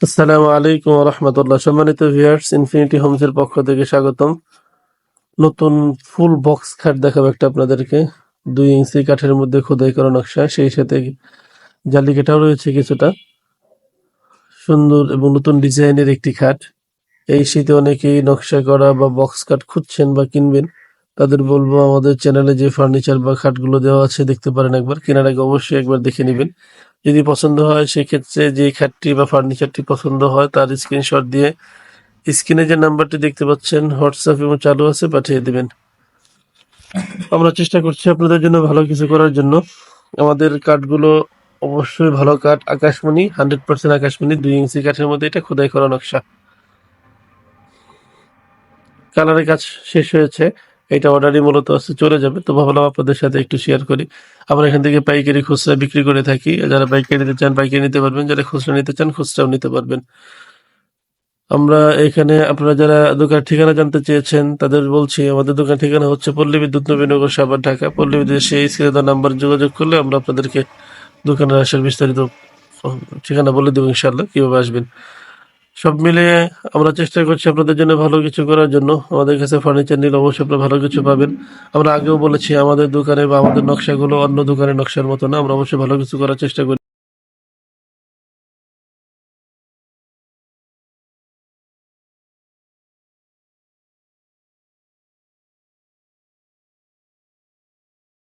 আসসালামু আলাইকুম রহমতুল্লাহ। সম্মানিত ভিউয়ার্স ইনফিনিটি হোমসের পক্ষ থেকে স্বাগতম। নতুন ফুল বক্স খাট দেখাবো একটা আপনাদেরকে। দুই ইঞ্চি কাঠের মধ্যে খোদাই করা নকশা, সেই সাথে জালি কাটাও রয়েছে কিছুটা। সুন্দর এবং নতুন ডিজাইনের একটি খাট। এই শীতে অনেকেই নকশা করা বা বক্স কাট খুঁজছেন বা কিনবেন। তাদের বলব, আমাদের চ্যানেলে যে ফার্নিচার বা খাটগুলো দেওয়া আছে, দেখতে পারেন একবার। কেনার আগে অবশ্যই একবার দেখে নেবেন। যদি পছন্দ হয়, সেক্ষেত্রে যে খাটটি বা ফার্নিচারটি পছন্দ হয়, তার স্ক্রিনশট দিয়ে স্ক্রিনে যে নাম্বারটি দেখতে পাচ্ছেন হোয়াটসঅ্যাপ এবং চালু আছে, পাঠিয়ে দেবেন। আমরা চেষ্টা করছি আপনাদের জন্য ভালো কিছু করার জন্য। আমাদের কাঠগুলো অবশ্যই ভালো কাঠ, আকাশমণি হান্ড্রেড পার্সেন্ট আকাশমণি, দুই ইঞ্চি কাঠের মধ্যে এটা খোদাই করা নকশা। কালারের কাজ শেষ হয়েছে। এটা অর্ডারই মূলত আছে চলে যাবে। তো ভাবলাম আপনাদের সাথে একটু শেয়ার করি। আমরা এখান থেকে পাইকারি খুচরা বিক্রি করে থাকি। যারা পাইকারি নিতে চান, পাইকারি নিতে পারবেন। যারা খুচরা নিতে চান, খুচরাও নিতে পারবেন। আমরা এখানে আপনারা যারা দোকান ঠিকানা জানতে চেয়েছেন, তাদের বলছি, আমাদের দোকান ঠিকানা হচ্ছে পল্লী বিদ্যুৎ নবীনগর সাভার, ঢাকা। পল্লী বিদ্যুৎ সেই স্ক্রিনে নাম্বার যোগাযোগ করলে আমরা আপনাদেরকে দোকানে আসার বিস্তারিত ঠিকানা বলে দেবো ইনশাল্লাহ কীভাবে আসবেন? সব মিলিয়ে আমরা চেষ্টা করছি আপনাদের জন্য ভালো কিছু করার জন্য। আমাদের কাছে ফার্নিচার নিলে অবশ্যই আপনারা ভালো কিছু পাবেন। আমরা আগেও বলেছি, আমাদের দোকানে বা আমাদের নকশাগুলো অন্য দোকানের নকশার মতো না। আমরা অবশ্যই ভালো কিছু করার চেষ্টা করি।